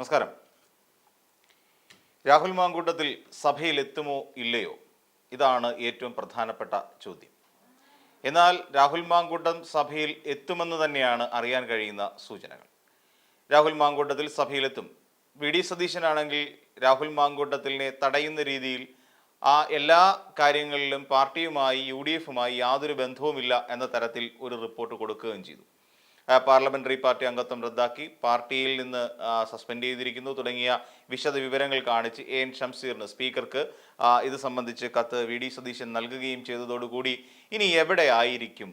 നമസ്കാരം. രാഹുൽ മാങ്കൂട്ടത്തിൽ സഭയിൽ എത്തുമോ ഇല്ലയോ? ഇതാണ് ഏറ്റവും പ്രധാനപ്പെട്ട ചോദ്യം. എന്നാൽ രാഹുൽ മാങ്കൂട്ടം സഭയിൽ എത്തുമെന്ന് തന്നെയാണ് അറിയാൻ കഴിയുന്ന സൂചനകൾ. രാഹുൽ മാങ്കൂട്ടത്തിൽ സഭയിലെത്തും. വി. ഡി. സതീശനാണെങ്കിൽ രാഹുൽ മാങ്കൂട്ടത്തിനെ തടയുന്ന രീതിയിൽ ആ എല്ലാ കാര്യങ്ങളിലും പാർട്ടിയുമായി യു. ഡി. എഫുമായി യാതൊരു ബന്ധവുമില്ല എന്ന തരത്തിൽ ഒരു റിപ്പോർട്ട് കൊടുക്കുകയും ചെയ്തു. പാർലമെന്ററി പാർട്ടി അംഗത്വം റദ്ദാക്കി. പാർട്ടിയിൽ നിന്ന് സസ്പെൻഡ് ചെയ്തിരിക്കുന്നു. തുടങ്ങിയ വിശദ വിവരങ്ങൾ കാണിച്ച് എ എൻ ഷംസീറിന് സ്പീക്കർക്ക് ഇത് സംബന്ധിച്ച് കത്ത് വി ഡി സതീശൻ നൽകുകയും ചെയ്തതോടുകൂടി ഇനി എവിടെ ആയിരിക്കും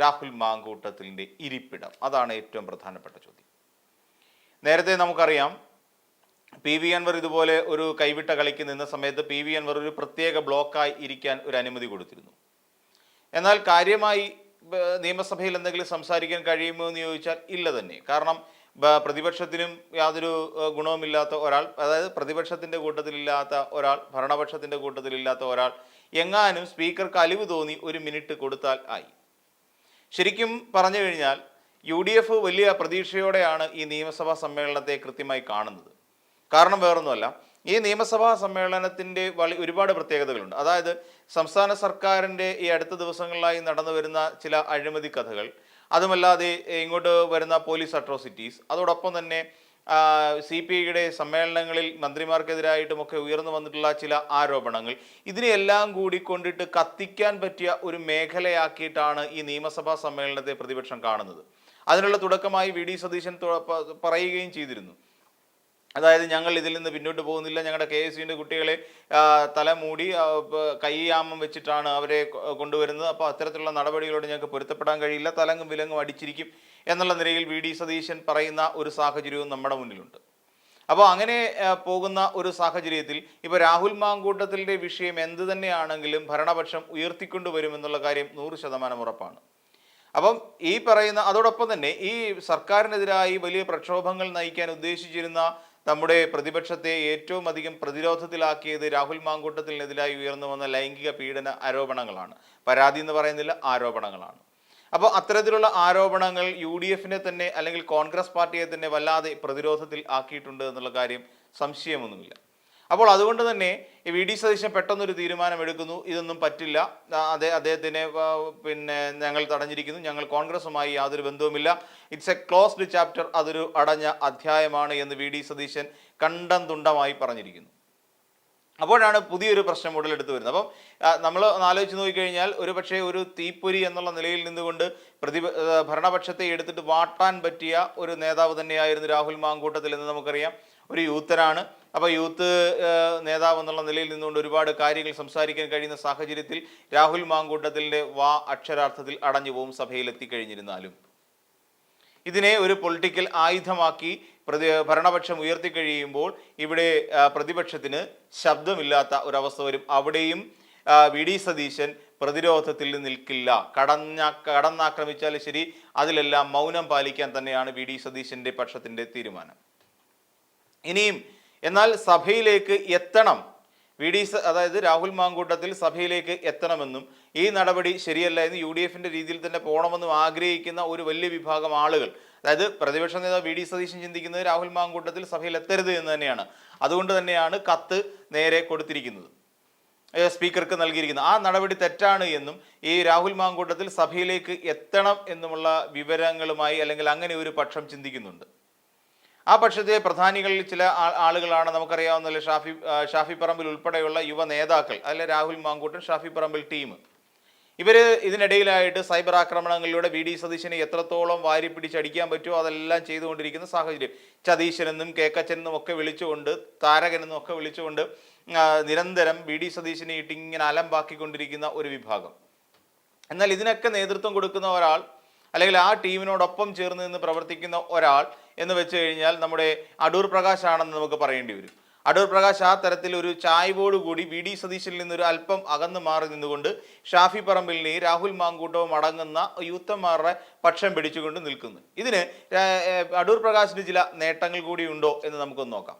രാഹുൽ മാങ്കൂട്ടത്തിന്റെ ഇരിപ്പിടം? അതാണ് ഏറ്റവും പ്രധാനപ്പെട്ട ചോദ്യം. നേരത്തെ നമുക്കറിയാം പി വി അൻവർ ഇതുപോലെ ഒരു കൈവിട്ട കളിക്ക് നിന്ന സമയത്ത് പി വി അൻവർ ഒരു പ്രത്യേക ബ്ലോക്കായി ഇരിക്കാൻ ഒരു അനുമതി കൊടുത്തിരുന്നു. എന്നാൽ കാര്യമായി നിയമസഭയിൽ എന്തെങ്കിലും സംസാരിക്കാൻ കഴിയുമോ എന്ന് ചോദിച്ചാൽ ഇല്ല തന്നെ. കാരണം പ്രതിപക്ഷത്തിനും യാതൊരു ഗുണവുമില്ലാത്ത ഒരാൾ അതായത് പ്രതിപക്ഷത്തിന്റെ കൂട്ടത്തിലില്ലാത്ത ഒരാൾ ഭരണപക്ഷത്തിന്റെ കൂട്ടത്തിലില്ലാത്ത ഒരാൾ എങ്ങാനും സ്പീക്കർക്ക് അലിവ് തോന്നി ഒരു മിനിറ്റ് കൊടുത്താൽ ആയി. ശരിക്കും പറഞ്ഞു കഴിഞ്ഞാൽ യു ഡി എഫ് വലിയ പ്രതീക്ഷയോടെയാണ് ഈ നിയമസഭാ സമ്മേളനത്തെ കൃത്യമായി കാണുന്നത്. കാരണം വേറൊന്നുമല്ല ഈ നിയമസഭാ സമ്മേളനത്തിന്റെ വളി ഒരുപാട് പ്രത്യേകതകളുണ്ട്. അതായത് സംസ്ഥാന സർക്കാരിന്റെ ഈ അടുത്ത ദിവസങ്ങളിലായി നടന്നു വരുന്ന ചില അഴിമതി കഥകൾ അതുമല്ലാതെ ഇങ്ങോട്ട് വരുന്ന പോലീസ് അട്രോസിറ്റീസ് അതോടൊപ്പം തന്നെ സി പി ഐയുടെ സമ്മേളനങ്ങളിൽ മന്ത്രിമാർക്കെതിരായിട്ടുമൊക്കെ ഉയർന്നു വന്നിട്ടുള്ള ചില ആരോപണങ്ങൾ ഇതിനെയെല്ലാം കൂടി കൊണ്ടിട്ട് കത്തിക്കാൻ പറ്റിയ ഒരു മേഖലയാക്കിയിട്ടാണ് ഈ നിയമസഭാ സമ്മേളനത്തെ പ്രതിപക്ഷം കാണുന്നത്. അതിനുള്ള തുടക്കമായി വി ഡി സതീശൻ പറയുകയും ചെയ്തിരുന്നു. അതായത് ഞങ്ങൾ ഇതിൽ നിന്ന് പിന്നോട്ട് പോകുന്നില്ല. ഞങ്ങളുടെ കെ എസ് യുവിന്റെ കുട്ടികളെ തലമൂടി തല മൂടി കൈയാമം വെച്ചിട്ടാണ് അവരെ കൊണ്ടുവരുന്നത്. അപ്പോൾ അത്തരത്തിലുള്ള നടപടികളോട് ഞങ്ങൾക്ക് പൊരുത്തപ്പെടാൻ കഴിയില്ല. തലങ്ങും വിലങ്ങും അടിച്ചിരിക്കും എന്നുള്ള നിലയിൽ വി ഡി സതീശൻ പറയുന്ന ഒരു സാഹചര്യവും നമ്മുടെ മുന്നിലുണ്ട്. അപ്പോൾ അങ്ങനെ പോകുന്ന ഒരു സാഹചര്യത്തിൽ ഇപ്പോൾ രാഹുൽ മാങ്കൂട്ടത്തിന്റെ വിഷയം എന്ത് തന്നെയാണെങ്കിലും ഭരണപക്ഷം ഉയർത്തിക്കൊണ്ടുവരുമെന്നുള്ള കാര്യം നൂറ് ശതമാനം ഉറപ്പാണ്. അപ്പം ഈ പറയുന്ന അതോടൊപ്പം തന്നെ ഈ സർക്കാരിനെതിരായി വലിയ പ്രക്ഷോഭങ്ങൾ നയിക്കാൻ ഉദ്ദേശിച്ചിരുന്ന നമ്മുടെ പ്രതിപക്ഷത്തെ ഏറ്റവും അധികം പ്രതിരോധത്തിലാക്കിയത് രാഹുൽ മാങ്കൂട്ടത്തിനെതിരായി ഉയർന്നു വന്ന ലൈംഗിക പീഡന ആരോപണങ്ങളാണ്. പരാതി എന്ന് പറയുന്നില്ല ആരോപണങ്ങളാണ്. അപ്പോൾ അത്തരത്തിലുള്ള ആരോപണങ്ങൾ യു ഡി എഫിനെ തന്നെ അല്ലെങ്കിൽ കോൺഗ്രസ് പാർട്ടിയെ തന്നെ വല്ലാതെ പ്രതിരോധത്തിൽ ആക്കിയിട്ടുണ്ട് എന്നുള്ള കാര്യം സംശയമൊന്നുമില്ല. അപ്പോൾ അതുകൊണ്ട് തന്നെ വി ഡി സതീശൻ പെട്ടെന്നൊരു തീരുമാനം എടുക്കുന്നു ഇതൊന്നും പറ്റില്ല. അതെ അദ്ദേഹത്തിനെ പിന്നെ ഞങ്ങൾ തടഞ്ഞിരിക്കുന്നു. ഞങ്ങൾ കോൺഗ്രസുമായി യാതൊരു ബന്ധവുമില്ല. ഇറ്റ്സ് എ ക്ലോസ്ഡ് ചാപ്റ്റർ അതൊരു അടഞ്ഞ അധ്യായമാണ് എന്ന് വി ഡി സതീശൻ കണ്ടം തുണ്ടമായി പറഞ്ഞിരിക്കുന്നു. അപ്പോഴാണ് പുതിയൊരു പ്രശ്നം ഉടലെടുത്ത് വരുന്നത്. അപ്പം നമ്മൾ ആലോചിച്ച് നോക്കിക്കഴിഞ്ഞാൽ ഒരു പക്ഷേ ഒരു തീപ്പൊരി എന്നുള്ള നിലയിൽ നിന്നുകൊണ്ട് പ്രതി ഭരണപക്ഷത്തെ എടുത്തിട്ട് വാട്ടാൻ പറ്റിയ ഒരു നേതാവ് തന്നെയായിരുന്നു രാഹുൽ മാങ്കൂട്ടത്തിൽ എന്ന് നമുക്കറിയാം. ഒരു യൂത്തരാണ്. അപ്പോൾ യൂത്ത് നേതാവ് എന്നുള്ള നിലയിൽ നിന്നുകൊണ്ട് ഒരുപാട് കാര്യങ്ങൾ സംസാരിക്കാൻ കഴിയുന്ന സാഹചര്യത്തിൽ രാഹുൽ മാങ്കൂട്ടത്തിന്റെ വാ അക്ഷരാർത്ഥത്തിൽ അടഞ്ഞു പോവും സഭയിൽ എത്തിക്കഴിഞ്ഞിരുന്നാലും ഇതിനെ ഒരു പൊളിറ്റിക്കൽ ആയുധമാക്കി പ്രതി ഭരണപക്ഷം ഉയർത്തിക്കഴിയുമ്പോൾ ഇവിടെ പ്രതിപക്ഷത്തിന് ശബ്ദമില്ലാത്ത ഒരവസ്ഥ വരും. അവിടെയും വി ഡി സതീശൻ പ്രതിരോധത്തിൽ നിൽക്കില്ല. കടന്ന കടന്നാക്രമിച്ചാലും ശരി അതിലെല്ലാം മൗനം പാലിക്കാൻ തന്നെയാണ് വി ഡി സതീശന്റെ പക്ഷത്തിന്റെ തീരുമാനം. ഇനിയും എന്നാൽ സഭയിലേക്ക് എത്തണം. വി ഡി അതായത് രാഹുൽ മാങ്കൂട്ടത്തിൽ സഭയിലേക്ക് എത്തണമെന്നും ഈ നടപടി ശരിയല്ല എന്ന് യു ഡി എഫിന്റെ രീതിയിൽ തന്നെ പോകണമെന്നും ആഗ്രഹിക്കുന്ന ഒരു വലിയ വിഭാഗം ആളുകൾ അതായത് പ്രതിപക്ഷ നേതാവ് വി ഡി സതീശൻ ചിന്തിക്കുന്നത് രാഹുൽ മാങ്കൂട്ടത്തിൽ സഭയിൽ എത്തരുത് എന്ന് തന്നെയാണ്. അതുകൊണ്ട് തന്നെയാണ് കത്ത് നേരെ കൊടുത്തിരിക്കുന്നത്. സ്പീക്കർക്ക് നൽകിയിരിക്കുന്നത് ആ നടപടി തെറ്റാണ് എന്നും ഈ രാഹുൽ മാങ്കൂട്ടത്തിൽ സഭയിലേക്ക് എത്തണം എന്നുമുള്ള വിവരങ്ങളുമായി അല്ലെങ്കിൽ അങ്ങനെ ഒരു പക്ഷം ചിന്തിക്കുന്നുണ്ട്. ആ പക്ഷത്തെ പ്രധാനികളിൽ ചില ആളുകളാണ് നമുക്കറിയാവുന്ന ഷാഫി ഷാഫി പറമ്പിൽ ഉൾപ്പെടെയുള്ള യുവ നേതാക്കൾ അതിലെ രാഹുൽ മാങ്കൂട്ടൻ ഷാഫി പറമ്പിൽ ടീം. ഇവർ ഇതിനിടയിലായിട്ട് സൈബർ ആക്രമണങ്ങളിലൂടെ വി ഡി സതീശനെ എത്രത്തോളം വാരി പിടിച്ചടിക്കാൻ പറ്റുമോ അതെല്ലാം ചെയ്തുകൊണ്ടിരിക്കുന്ന സാഹചര്യം. ചതീശനെന്നും കേക്കച്ചനെന്നും ഒക്കെ വിളിച്ചുകൊണ്ട് താരകനെന്നും ഒക്കെ വിളിച്ചുകൊണ്ട് നിരന്തരം വി ഡി സതീശനെ ഇട്ട് ഇങ്ങനെ അലമ്പാക്കിക്കൊണ്ടിരിക്കുന്ന ഒരു വിഭാഗം. എന്നാൽ ഇതിനൊക്കെ നേതൃത്വം കൊടുക്കുന്ന ഒരാൾ അല്ലെങ്കിൽ ആ ടീമിനോടൊപ്പം ചേർന്ന് നിന്ന് പ്രവർത്തിക്കുന്ന ഒരാൾ എന്ന് വെച്ച് കഴിഞ്ഞാൽ നമ്മുടെ അടൂർ പ്രകാശ് ആണെന്ന് നമുക്ക് പറയേണ്ടി വരും. അടൂർ പ്രകാശ് ആ തരത്തിൽ ഒരു ചായ്വോട് കൂടി വി ഡി സതീശിൽ നിന്നൊരു അല്പം അകന്നു മാറി നിന്നുകൊണ്ട് ഷാഫി പറമ്പിലിനെയും രാഹുൽ മാങ്കൂട്ടവും അടങ്ങുന്ന യൂത്തന്മാരുടെ പക്ഷം പിടിച്ചുകൊണ്ട് നിൽക്കുന്നു. ഇതിന് അടൂർ പ്രകാശിന് ചില നേട്ടങ്ങൾ കൂടി ഉണ്ടോ എന്ന് നമുക്കൊന്ന് നോക്കാം.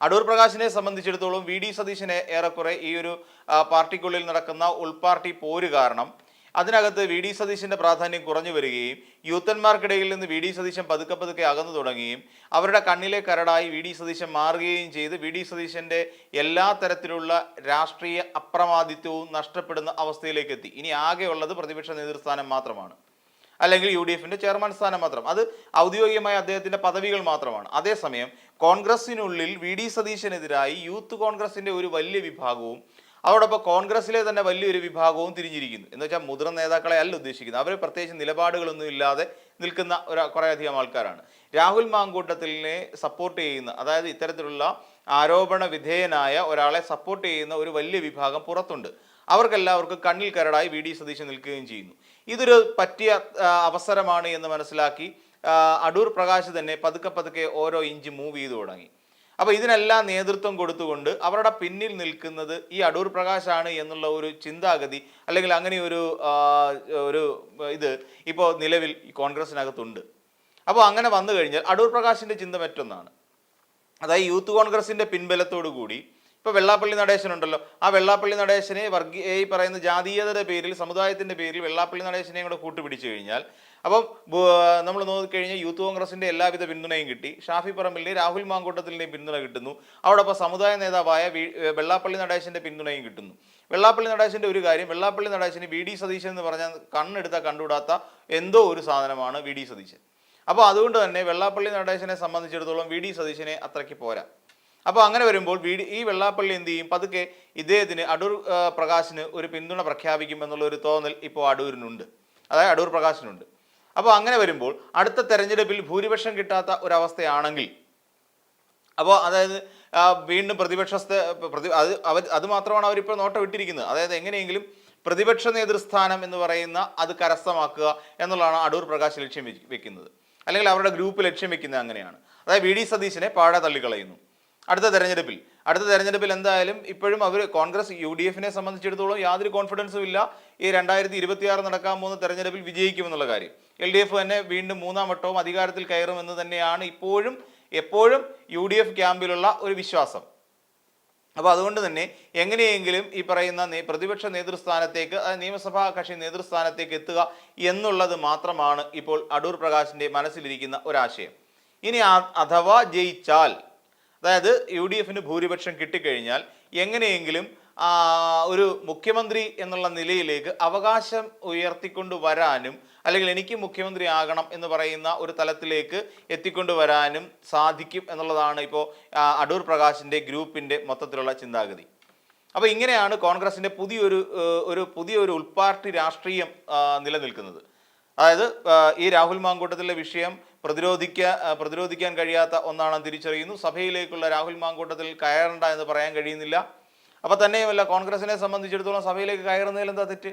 അടൂർ പ്രകാശിനെ സംബന്ധിച്ചിടത്തോളം വി ഡി സതീശനെ ഏറെക്കുറെ ഈ ഒരു പാർട്ടിക്കുള്ളിൽ നടക്കുന്ന ഉൾപാർട്ടി പോര് കാരണം അതിനകത്ത് വി ഡി സതീശിന്റെ പ്രാധാന്യം കുറഞ്ഞു വരികയും യൂത്തന്മാർക്കിടയിൽ നിന്ന് വി ഡി സതീശൻ പതുക്കെ പതുക്കെ അകന്നു തുടങ്ങുകയും അവരുടെ കണ്ണിലെ കരടായി വി ഡി സതീശൻ മാറുകയും ചെയ്ത് വി ഡി സതീശന്റെ എല്ലാ തരത്തിലുള്ള രാഷ്ട്രീയ അപ്രമാദിത്വവും നഷ്ടപ്പെടുന്ന അവസ്ഥയിലേക്ക് എത്തി. ഇനി ആകെയുള്ളത് പ്രതിപക്ഷ നേതൃസ്ഥാനം മാത്രമാണ്. അല്ലെങ്കിൽ യു ഡി എഫിന്റെ ചെയർമാൻ സ്ഥാനം മാത്രം. അത് ഔദ്യോഗികമായ അദ്ദേഹത്തിന്റെ പദവികൾ മാത്രമാണ്. അതേസമയം കോൺഗ്രസിനുള്ളിൽ വി ഡി സതീശനെതിരായി യൂത്ത് കോൺഗ്രസിന്റെ ഒരു വലിയ വിഭാഗവും അതോടൊപ്പം കോൺഗ്രസിലെ തന്നെ വലിയൊരു വിഭാഗവും തിരിഞ്ഞിരിക്കുന്നു. എന്ന് വെച്ചാൽ മുതിർന്ന നേതാക്കളെ അല്ല ഉദ്ദേശിക്കുന്നത്. അവർ പ്രത്യേകിച്ച് നിലപാടുകളൊന്നും ഇല്ലാതെ നിൽക്കുന്ന ഒരു കുറേയധികം ആൾക്കാരാണ്. രാഹുൽ മാങ്കൂട്ടത്തിനെ സപ്പോർട്ട് ചെയ്യുന്ന അതായത് ഇത്തരത്തിലുള്ള ആരോപണ വിധേയനായ ഒരാളെ സപ്പോർട്ട് ചെയ്യുന്ന ഒരു വലിയ വിഭാഗം പുറത്തുണ്ട്. അവർക്കെല്ലാവർക്കും കണ്ണിൽ കരടായി വി. ഡി. സതീശൻ നിൽക്കുകയും ചെയ്യുന്നു. ഇതൊരു പറ്റിയ അവസരമാണ് എന്ന് മനസ്സിലാക്കി അടൂർ പ്രകാശ് തന്നെ പതുക്കെ പതുക്കെ ഓരോ ഇഞ്ച് മൂവ് ചെയ്തു തുടങ്ങി. അപ്പോൾ ഇതിനെല്ലാം നേതൃത്വം കൊടുത്തുകൊണ്ട് അവരുടെ പിന്നിൽ നിൽക്കുന്നത് ഈ അടൂർ പ്രകാശാണ് എന്നുള്ള ഒരു ചിന്താഗതി അല്ലെങ്കിൽ അങ്ങനെ ഒരു ഒരു ഇത് ഇപ്പോൾ നിലവിൽ കോൺഗ്രസിനകത്തുണ്ട്. അപ്പോൾ അങ്ങനെ വന്നു കഴിഞ്ഞാൽ അടൂർ പ്രകാശിന്റെ ചിന്ത മറ്റൊന്നാണ്. അതായത് യൂത്ത് കോൺഗ്രസിന്റെ പിൻബലത്തോടു കൂടി ഇപ്പൊ വെള്ളാപ്പള്ളി നടേശൻ ഉണ്ടല്ലോ. ആ വെള്ളാപ്പള്ളി നടേശനെ വർഗീയ ഈ പറയുന്ന ജാതീയതയുടെ പേരിൽ സമുദായത്തിന്റെ പേരിൽ വെള്ളാപ്പള്ളി നടേശനെയും കൂടെ കൂട്ടുപിടിച്ചു കഴിഞ്ഞാൽ അപ്പം നമ്മൾ നോക്കിക്കഴിഞ്ഞാൽ യൂത്ത് കോൺഗ്രസിന്റെ എല്ലാവിധ പിന്തുണയും കിട്ടി. ഷാഫി പറമ്പിലെ രാഹുൽ മാങ്കൂട്ടത്തിന്റെയും പിന്തുണ കിട്ടുന്നു. അവിടെ സമുദായ നേതാവായ വെള്ളാപ്പള്ളി നടേശന്റെ പിന്തുണയും കിട്ടുന്നു. വെള്ളാപ്പള്ളി നടേശന്റെ ഒരു കാര്യം വെള്ളാപ്പള്ളി നടേശന് വി ഡി സതീശൻ എന്ന് പറഞ്ഞാൽ കണ്ണെടുത്ത കണ്ടുകൂടാത്ത എന്തോ ഒരു സാധനമാണ് വി ഡി സതീശൻ. അപ്പോൾ അതുകൊണ്ട് തന്നെ വെള്ളാപ്പള്ളി നടേശനെ സംബന്ധിച്ചിടത്തോളം വി ഡി സതീശനെ അത്രയ്ക്ക് പോരാ. അപ്പോൾ അങ്ങനെ വരുമ്പോൾ വി ഈ വെള്ളാപ്പള്ളി എന്ത് ചെയ്യും? പതുക്കെ ഇദ്ദേഹത്തിന് അടൂർ പ്രകാശിന് ഒരു പിന്തുണ പ്രഖ്യാപിക്കുമെന്നുള്ള ഒരു തോന്നൽ ഇപ്പോൾ അടൂരിനുണ്ട്. അതായത് അടൂർ പ്രകാശിനുണ്ട്. അപ്പോൾ അങ്ങനെ വരുമ്പോൾ അടുത്ത തെരഞ്ഞെടുപ്പിൽ ഭൂരിപക്ഷം കിട്ടാത്ത ഒരവസ്ഥയാണെങ്കിൽ അപ്പോൾ അതായത് വീണ്ടും പ്രതിപക്ഷത്തെ പ്രതി അത് അവർ അത് മാത്രമാണ് അവരിപ്പോൾ നോട്ടം ഇട്ടിരിക്കുന്നത്. അതായത് എങ്ങനെയെങ്കിലും പ്രതിപക്ഷ നേതൃസ്ഥാനം എന്ന് പറയുന്ന അത് കരസ്ഥമാക്കുക എന്നുള്ളതാണ് അടൂർ പ്രകാശ് ലക്ഷ്യം വെക്കുന്നത്. അല്ലെങ്കിൽ അവരുടെ ഗ്രൂപ്പ് ലക്ഷ്യം വെക്കുന്നത് അങ്ങനെയാണ്. അതായത് വി ഡി സതീശനെ പാടെ തള്ളിക്കളയുന്നു. അടുത്ത തെരഞ്ഞെടുപ്പിൽ. അടുത്ത തെരഞ്ഞെടുപ്പിൽ എന്തായാലും ഇപ്പോഴും അവർ കോൺഗ്രസ് യു ഡി എഫിനെ സംബന്ധിച്ചിടത്തോളം യാതൊരു കോൺഫിഡൻസും ഇല്ല. ഈ രണ്ടായിരത്തി ഇരുപത്തിയാറ് നടക്കാൻ പോകുന്ന തെരഞ്ഞെടുപ്പിൽ വിജയിക്കുമെന്നുള്ള കാര്യം. എൽ ഡി എഫ് തന്നെ വീണ്ടും മൂന്നാം വട്ടവും അധികാരത്തിൽ കയറുമെന്ന് തന്നെയാണ് ഇപ്പോഴും എപ്പോഴും യു ഡി എഫ് ക്യാമ്പിലുള്ള ഒരു വിശ്വാസം. അപ്പോൾ അതുകൊണ്ട് തന്നെ എങ്ങനെയെങ്കിലും ഈ പറയുന്ന പ്രതിപക്ഷ നേതൃസ്ഥാനത്തേക്ക് നിയമസഭാ കക്ഷി നേതൃസ്ഥാനത്തേക്ക് എത്തുക എന്നുള്ളത് മാത്രമാണ് ഇപ്പോൾ അടൂർ പ്രകാശിന്റെ മനസ്സിലിരിക്കുന്ന ഒരാശയം. ഇനി അഥവാ ജയിച്ചാൽ അതായത് യു ഡി എഫിന് ഭൂരിപക്ഷം കിട്ടിക്കഴിഞ്ഞാൽ എങ്ങനെയെങ്കിലും ഒരു മുഖ്യമന്ത്രി എന്നുള്ള നിലയിലേക്ക് അവകാശം ഉയർത്തിക്കൊണ്ട് വരാനും അല്ലെങ്കിൽ എനിക്ക് മുഖ്യമന്ത്രി ആകണം എന്ന് പറയുന്ന ഒരു തലത്തിലേക്ക് എത്തിക്കൊണ്ട് വരാനും സാധിക്കും എന്നുള്ളതാണ് ഇപ്പോൾ അടൂർ പ്രകാശിന്റെ ഗ്രൂപ്പിന്റെ മൊത്തത്തിലുള്ള ചിന്താഗതി. അപ്പോൾ ഇങ്ങനെയാണ് കോൺഗ്രസിന്റെ പുതിയൊരു ഒരു പുതിയൊരു ഉൾപാർട്ടി രാഷ്ട്രീയം നിലനിൽക്കുന്നത്. അതായത് ഈ രാഹുൽ മാങ്കൂട്ടത്തിലെ വിഷയം പ്രതിരോധിക്കാൻ പ്രതിരോധിക്കാൻ കഴിയാത്ത ഒന്നാണ് തിരിച്ചറിയുന്നു. സഭയിലേക്കുള്ള രാഹുൽ മാങ്കൂട്ടത്തിൽ കയറണ്ട എന്ന് പറയാൻ കഴിയുന്നില്ല. അപ്പോൾ തന്നെയുമല്ല കോൺഗ്രസിനെ സംബന്ധിച്ചിടത്തോളം സഭയിലേക്ക് കയറുന്നതിൽ എന്താ തെറ്റ്?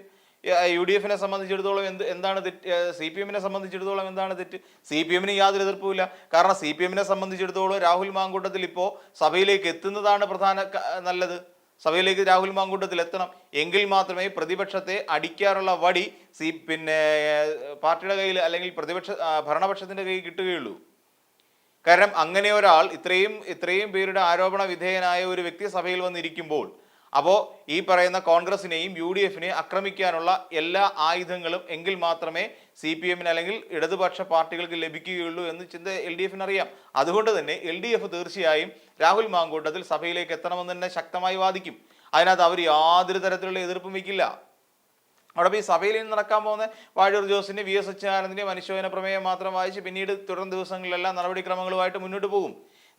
യു ഡി എഫിനെ സംബന്ധിച്ചിടത്തോളം എന്ത് എന്താണ് തെറ്റ്? സി പി എമ്മിനെ സംബന്ധിച്ചിടത്തോളം എന്താണ് തെറ്റ്? സി പി എമ്മിന് യാതൊരു എതിർപ്പുമില്ല. കാരണം സി പി എമ്മിനെ സംബന്ധിച്ചിടത്തോളം രാഹുൽ മാങ്കൂട്ടത്തിൽ ഇപ്പോൾ സഭയിലേക്ക് എത്തുന്നതാണ് പ്രധാന നല്ലത്. സഭയിലേക്ക് രാഹുൽ മാങ്കൂട്ടത്തിൽ എത്തണം. എങ്കിൽ മാത്രമേ പ്രതിപക്ഷത്തെ അടിക്കാറുള്ള വടി സി പിന്നെ പാർട്ടിയുടെ കയ്യിൽ അല്ലെങ്കിൽ പ്രതിപക്ഷ ഭരണപക്ഷത്തിന്റെ കയ്യിൽ കിട്ടുകയുള്ളൂ. കാരണം അങ്ങനെ ഒരാൾ ഇത്രയും ഇത്രയും പേരുടെ ആരോപണ വിധേയനായ ഒരു വ്യക്തി സഭയിൽ വന്നിരിക്കുമ്പോൾ അപ്പോൾ ഈ പറയുന്ന കോൺഗ്രസിനെയും യു ഡി എഫിനെയും ആക്രമിക്കാനുള്ള എല്ലാ ആയുധങ്ങളും എങ്കിൽ മാത്രമേ സി പി എമ്മിന് അല്ലെങ്കിൽ ഇടതുപക്ഷ പാർട്ടികൾക്ക് ലഭിക്കുകയുള്ളൂ എന്ന് ചിന്ത എൽ ഡി എഫിന് അറിയാം അതുകൊണ്ട് തന്നെ എൽ ഡി എഫ് തീർച്ചയായും രാഹുൽ മാങ്കൂട്ടത്തിൽ സഭയിലേക്ക് എത്തണമെന്ന് തന്നെ ശക്തമായി വാദിക്കും. അതിനകത്ത് അവർ യാതൊരു തരത്തിലുള്ള എതിർപ്പും വയ്ക്കില്ല. അവിടെ ഈ സഭയിൽ നിന്ന് നടക്കാൻ പോകുന്ന വാഴൂർ ജോസിന്റെ വി എസ് അച്യുതാനന്ദന്റെ അനുശോചന പ്രമേയം മാത്രം വായിച്ച് പിന്നീട് തുടർന്ന് ദിവസങ്ങളിലെല്ലാം നടപടിക്രമങ്ങളുമായിട്ട് മുന്നോട്ട് പോകും.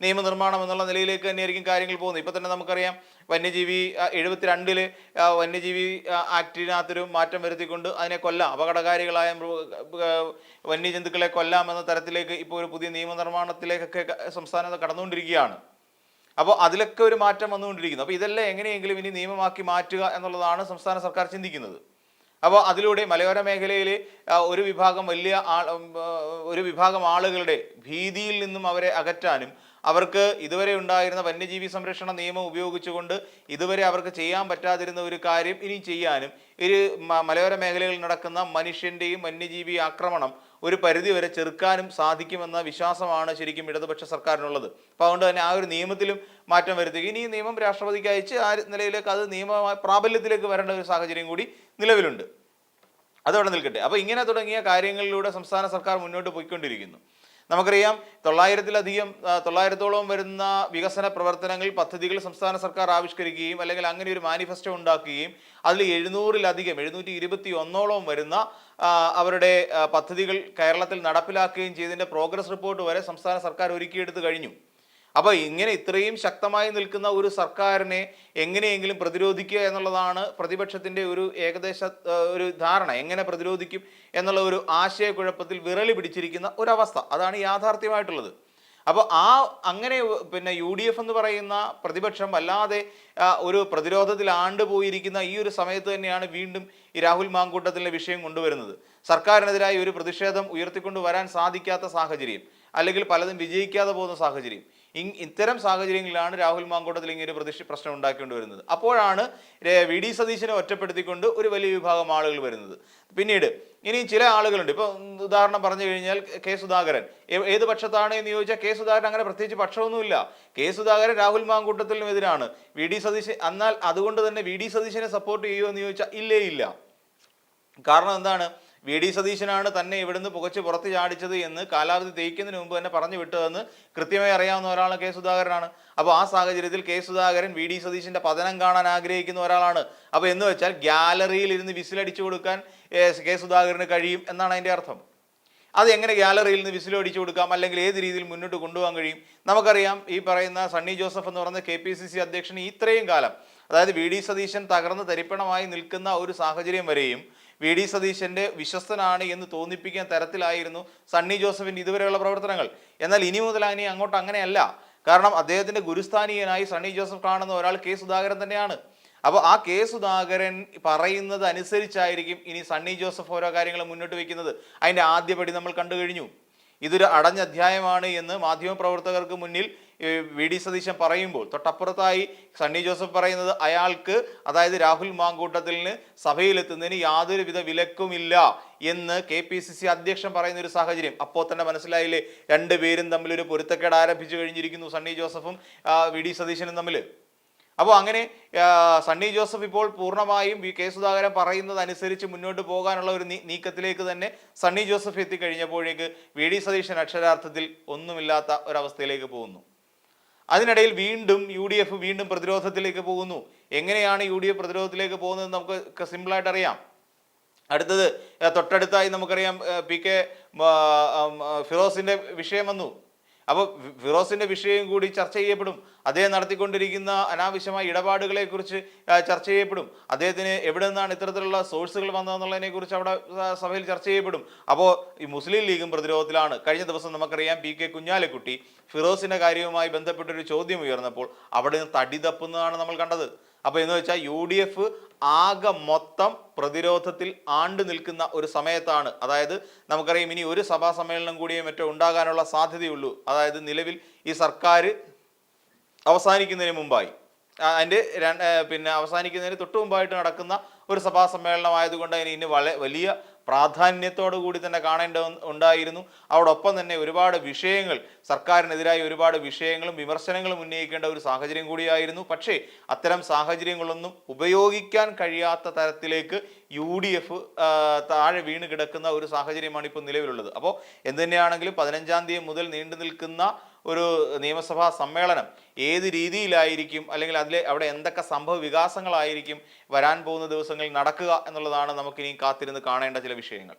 നിയമനിർമ്മാണം എന്നുള്ള നിലയിലേക്ക് തന്നെയായിരിക്കും കാര്യങ്ങൾ പോകുന്നത്. ഇപ്പം തന്നെ നമുക്കറിയാം വന്യജീവി എഴുപത്തിരണ്ടിൽ വന്യജീവി ആക്ടിനകത്തൊരു മാറ്റം വരുത്തിക്കൊണ്ട് അതിനെ കൊല്ലാം. അപകടകാരികളായ വന്യജന്തുക്കളെ കൊല്ലാം എന്ന തരത്തിലേക്ക് ഇപ്പോൾ ഒരു പുതിയ നിയമനിർമ്മാണത്തിലേക്കൊക്കെ സംസ്ഥാനം കടന്നുകൊണ്ടിരിക്കുകയാണ്. അപ്പോൾ അതിലൊക്കെ ഒരു മാറ്റം വന്നുകൊണ്ടിരിക്കുന്നു. അപ്പോൾ ഇതെല്ലാം എങ്ങനെയെങ്കിലും ഇനി നിയമമാക്കി മാറ്റുക എന്നുള്ളതാണ് സംസ്ഥാന സർക്കാർ ചിന്തിക്കുന്നത്. അപ്പോൾ അതിലൂടെ മലയോര മേഖലയിൽ ഒരു വിഭാഗം വലിയ ഒരു വിഭാഗം ആളുകളുടെ ഭീതിയിൽ നിന്നും അവരെ അകറ്റാനും അവർക്ക് ഇതുവരെ ഉണ്ടായിരുന്ന വന്യജീവി സംരക്ഷണ നിയമം ഉപയോഗിച്ചുകൊണ്ട് ഇതുവരെ അവർക്ക് ചെയ്യാൻ പറ്റാതിരുന്ന ഒരു കാര്യം ഇനി ചെയ്യാനും ഒരു മലയോര മേഖലകളിൽ നടക്കുന്ന മനുഷ്യന്റെയും വന്യജീവി ആക്രമണം ഒരു പരിധി വരെ ചെറുക്കാനും സാധിക്കുമെന്ന വിശ്വാസമാണ് ശരിക്കും ഇടതുപക്ഷ സർക്കാരിനുള്ളത്. അപ്പോൾ അതുകൊണ്ട് തന്നെ ആ ഒരു നിയമത്തിലും മാറ്റം വരുത്തുക. ഇനി ഈ നിയമം രാഷ്ട്രപതിക്ക് അയച്ച് ആ നിലയിലേക്ക് അത് നിയമ പ്രാബല്യത്തിലേക്ക് വരേണ്ട ഒരു സാഹചര്യം കൂടി നിലവിലുണ്ട്. അതവിടെ നിൽക്കട്ടെ. അപ്പോൾ ഇങ്ങനെ തുടങ്ങിയ കാര്യങ്ങളിലൂടെ സംസ്ഥാന സർക്കാർ മുന്നോട്ട് പോയിക്കൊണ്ടിരിക്കുന്നു. നമുക്കറിയാം തൊള്ളായിരത്തിലധികം തൊള്ളായിരത്തോളം വരുന്ന വികസന പ്രവർത്തനങ്ങൾ പദ്ധതികൾ സംസ്ഥാന സർക്കാർ ആവിഷ്കരിക്കുകയും അല്ലെങ്കിൽ അങ്ങനെ ഒരു മാനിഫെസ്റ്റോ ഉണ്ടാക്കുകയും അതിൽ എഴുന്നൂറിലധികം എഴുന്നൂറ്റി ഇരുപത്തി ഒന്നോളം വരുന്ന അവരുടെ പദ്ധതികൾ കേരളത്തിൽ നടപ്പിലാക്കുകയും ചെയ്തതിന്റെ പ്രോഗ്രസ് റിപ്പോർട്ട് വരെ സംസ്ഥാന സർക്കാർ ഒരുക്കിയെടുത്ത് കഴിഞ്ഞു. അപ്പോൾ ഇങ്ങനെ ഇത്രയും ശക്തമായി നിൽക്കുന്ന ഒരു സർക്കാരിനെ എങ്ങനെയെങ്കിലും പ്രതിരോധിക്കുക എന്നുള്ളതാണ് പ്രതിപക്ഷത്തിന്റെ ഒരു ഏകദേശ ഒരു ധാരണ. എങ്ങനെ പ്രതിരോധിക്കും എന്നുള്ള ഒരു ആശയക്കുഴപ്പത്തിൽ വിരളി പിടിച്ചിരിക്കുന്ന ഒരവസ്ഥ. അതാണ് യാഥാർത്ഥ്യമായിട്ടുള്ളത്. അപ്പോൾ ആ അങ്ങനെ പിന്നെ യു ഡി എഫ് എന്ന് പറയുന്ന പ്രതിപക്ഷം വല്ലാതെ ഒരു പ്രതിരോധത്തിൽ ആണ്ടുപോയിരിക്കുന്ന ഈ ഒരു സമയത്ത് തന്നെയാണ് വീണ്ടും ഈ രാഹുൽ മാങ്കൂട്ടത്തിലെ വിഷയം കൊണ്ടുവരുന്നത്. സർക്കാരിനെതിരായി ഒരു പ്രതിഷേധം ഉയർത്തിക്കൊണ്ട് വരാൻ സാധിക്കാത്ത സാഹചര്യം അല്ലെങ്കിൽ പലതും വിജയിക്കാതെ പോകുന്ന സാഹചര്യം ഇത്തരം സാഹചര്യങ്ങളിലാണ് രാഹുൽ മാങ്കോട്ടത്തിൽ ഇങ്ങനെ ഒരു പ്രതിഷ പ്രശ്നം ഉണ്ടാക്കേണ്ടി വരുന്നത്. അപ്പോഴാണ് വി. ഡി. സതീശനെ ഒറ്റപ്പെടുത്തിക്കൊണ്ട് ഒരു വലിയ വിഭാഗം ആളുകൾ വരുന്നത്. പിന്നീട് ഇനി ചില ആളുകളുണ്ട്. ഇപ്പോൾ ഉദാഹരണം പറഞ്ഞു കഴിഞ്ഞാൽ കെ സുധാകരൻ. ഏത് പക്ഷത്താണ് എന്ന് ചോദിച്ചാൽ കെ സുധാകരൻ അങ്ങനെ പ്രത്യേകിച്ച് പക്ഷമൊന്നുമില്ല. കെ സുധാകരൻ രാഹുൽ മാങ്കൂട്ടത്തിനും എതിരാണ്. വി. ഡി. സതീശൻ എന്നാൽ അതുകൊണ്ട് തന്നെ വി. ഡി. സതീശനെ സപ്പോർട്ട് ചെയ്യുമോ എന്ന് ചോദിച്ചാൽ ഇല്ലേ ഇല്ല. കാരണം എന്താണ്? വി ഡി സതീശനാണ് തന്നെ ഇവിടുന്ന് പുകച്ച് പുറത്ത് ചാടിച്ചത് എന്ന് കാലാവധി തേക്കുന്നതിന് മുമ്പ് തന്നെ പറഞ്ഞു വിട്ടതെന്ന് കൃത്യമായി അറിയാവുന്ന ഒരാളാണ് കെ സുധാകരനാണ്. അപ്പോൾ ആ സാഹചര്യത്തിൽ കെ സുധാകരൻ വി ഡി സതീശന്റെ പതനം കാണാൻ ആഗ്രഹിക്കുന്ന ഒരാളാണ്. അപ്പോൾ എന്ന് വെച്ചാൽ ഗ്യാലറിയിൽ ഇരുന്ന് വിസിലടിച്ചു കൊടുക്കാൻ കെ സുധാകരന് കഴിയും എന്നാണ് അതിന്റെ അർത്ഥം. അത് എങ്ങനെ ഗ്യാലറിയിൽ നിന്ന് വിസിലടിച്ചു കൊടുക്കാം അല്ലെങ്കിൽ ഏത് രീതിയിൽ മുന്നോട്ട് കൊണ്ടുപോകാൻ കഴിയും? നമുക്കറിയാം ഈ പറയുന്ന സണ്ണി ജോസഫ് എന്ന് പറയുന്ന കെ പി സി സി അധ്യക്ഷൻ ഇത്രയും കാലം അതായത് വി ഡി സതീശൻ തകർന്ന് തരിപ്പണമായി നിൽക്കുന്ന ഒരു സാഹചര്യം വരെയും വി ഡി സതീശന്റെ വിശ്വസ്തനാണ് എന്ന് തോന്നിപ്പിക്കുന്ന തരത്തിലായിരുന്നു സണ്ണി ജോസഫിന്റെ ഇതുവരെയുള്ള പ്രവർത്തനങ്ങൾ. എന്നാൽ ഇനി മുതൽ ഇനി അങ്ങോട്ട് അങ്ങനെയല്ല. കാരണം അദ്ദേഹത്തിന്റെ ഗുരുസ്ഥാനീയനായി സണ്ണി ജോസഫ് കാണുന്ന ഒരാൾ കെ സുധാകരൻ തന്നെയാണ്. അപ്പോൾ ആ കെ സുധാകരൻ പറയുന്നത് അനുസരിച്ചായിരിക്കും ഇനി സണ്ണി ജോസഫ് ഓരോ കാര്യങ്ങൾ മുന്നോട്ട് വയ്ക്കുന്നത് അതിന്റെ ആദ്യപടി നമ്മൾ കണ്ടു കഴിഞ്ഞു. ഇതൊരു അടഞ്ഞ അധ്യായമാണ് എന്ന് മാധ്യമപ്രവർത്തകർക്ക് മുന്നിൽ വി ഡി സതീശൻ പറയുമ്പോൾ തൊട്ടപ്പുറത്തായി സണ്ണി ജോസഫ് പറയുന്നത് അയാൾക്ക് അതായത് രാഹുൽ മാങ്കൂട്ടത്തിന് സഭയിലെത്തുന്നതിന് യാതൊരുവിധ വിലക്കുമില്ല എന്ന് കെ പി സി സി അധ്യക്ഷൻ പറയുന്ന ഒരു സാഹചര്യം. അപ്പോൾ തന്നെ മനസ്സിലായില്ലേ? രണ്ടുപേരും തമ്മിൽ ഒരു പൊരുത്തക്കേട് ആരംഭിച്ചു കഴിഞ്ഞിരിക്കുന്നു സണ്ണി ജോസഫും വി ഡി സതീശനും തമ്മിൽ. അപ്പോൾ അങ്ങനെ സണ്ണി ജോസഫ് ഇപ്പോൾ പൂർണമായും വി കെ സുധാകരൻ പറയുന്നത് അനുസരിച്ച് മുന്നോട്ട് പോകാനുള്ള ഒരു നീക്കത്തിലേക്ക് തന്നെ സണ്ണി ജോസഫ് എത്തിക്കഴിഞ്ഞപ്പോഴേക്ക് വി ഡി സതീശൻ അക്ഷരാർത്ഥത്തിൽ ഒന്നുമില്ലാത്ത ഒരവസ്ഥയിലേക്ക് പോകുന്നു. അതിനിടയിൽ വീണ്ടും യു ഡി എഫ് വീണ്ടും പ്രതിരോധത്തിലേക്ക് പോകുന്നു. എങ്ങനെയാണ് യു ഡി എഫ് പ്രതിരോധത്തിലേക്ക് പോകുന്നത് നമുക്ക് സിമ്പിളായിട്ട് അറിയാം. അടുത്തത് തൊട്ടടുത്തായി നമുക്കറിയാം പി കെ ഫിറോസിന്റെ വിഷയം വന്നു. അപ്പോൾ ഫിറോസിന്റെ വിഷയം കൂടി ചർച്ച ചെയ്യപ്പെടും. അദ്ദേഹം നടത്തിക്കൊണ്ടിരിക്കുന്ന അനാവശ്യമായ ഇടപാടുകളെ കുറിച്ച് ചർച്ച ചെയ്യപ്പെടും. അദ്ദേഹത്തിന് എവിടെ നിന്നാണ് ഇത്തരത്തിലുള്ള സോഴ്സുകൾ വന്നതെന്നുള്ളതിനെ കുറിച്ച് അവിടെ സഭയിൽ ചർച്ച ചെയ്യപ്പെടും. അപ്പോൾ ഈ മുസ്ലിം ലീഗും പ്രതിരോധത്തിലാണ്. കഴിഞ്ഞ ദിവസം നമുക്കറിയാം പി കെ കുഞ്ഞാലിക്കുട്ടി ഫിറോസിന്റെ കാര്യവുമായി ബന്ധപ്പെട്ടൊരു ചോദ്യം ഉയർന്നപ്പോൾ അവിടെ നിന്ന് തടി തപ്പുന്നതാണ് നമ്മൾ കണ്ടത്. അപ്പോൾ എന്ന് വെച്ചാൽ യു ഡി എഫ് ആകെ മൊത്തം പ്രതിരോധത്തിൽ ആണ്ടു നിൽക്കുന്ന ഒരു സമയത്താണ്. അതായത് നമുക്കറിയാം ഇനി ഒരു സഭാ സമ്മേളനം കൂടിയേ മറ്റോ ഉണ്ടാകാനുള്ള സാധ്യതയുള്ളൂ. അതായത് നിലവിൽ ഈ സർക്കാർ അവസാനിക്കുന്നതിന് മുമ്പായി. അതിന്റെ പിന്നെ അവസാനിക്കുന്നതിന് തൊട്ടു മുമ്പായിട്ട് നടക്കുന്ന ഒരു സഭാ സമ്മേളനം ആയതുകൊണ്ട് അതിന് ഇനി വളരെ വലിയ പ്രാധാന്യത്തോടു കൂടി തന്നെ കാണേണ്ട ഉണ്ടായിരുന്നു. അതോടൊപ്പം തന്നെ ഒരുപാട് വിഷയങ്ങൾ സർക്കാരിനെതിരായ ഒരുപാട് വിഷയങ്ങളും വിമർശനങ്ങളും ഉന്നയിക്കേണ്ട ഒരു സാഹചര്യം കൂടിയായിരുന്നു. പക്ഷേ അത്തരം സാഹചര്യങ്ങളൊന്നും ഉപയോഗിക്കാൻ കഴിയാത്ത തരത്തിലേക്ക് യു ഡി എഫ് താഴെ വീണ് കിടക്കുന്ന ഒരു സാഹചര്യമാണ് ഇപ്പോൾ നിലവിലുള്ളത്. അപ്പോൾ എന്തു തന്നെയാണെങ്കിലും പതിനഞ്ചാം തീയതി മുതൽ നീണ്ടു നിൽക്കുന്ന ഒരു നിയമസഭാ സമ്മേളനം ഏത് രീതിയിലായിരിക്കും അല്ലെങ്കിൽ അതിലെ അവിടെ എന്തൊക്കെ സംഭവ വികാസങ്ങളായിരിക്കും വരാൻ പോകുന്ന ദിവസങ്ങളിൽ നടക്കുക എന്നുള്ളതാണ് നമുക്കിനി കാത്തിരുന്ന് കാണേണ്ട ചില വിഷയങ്ങൾ.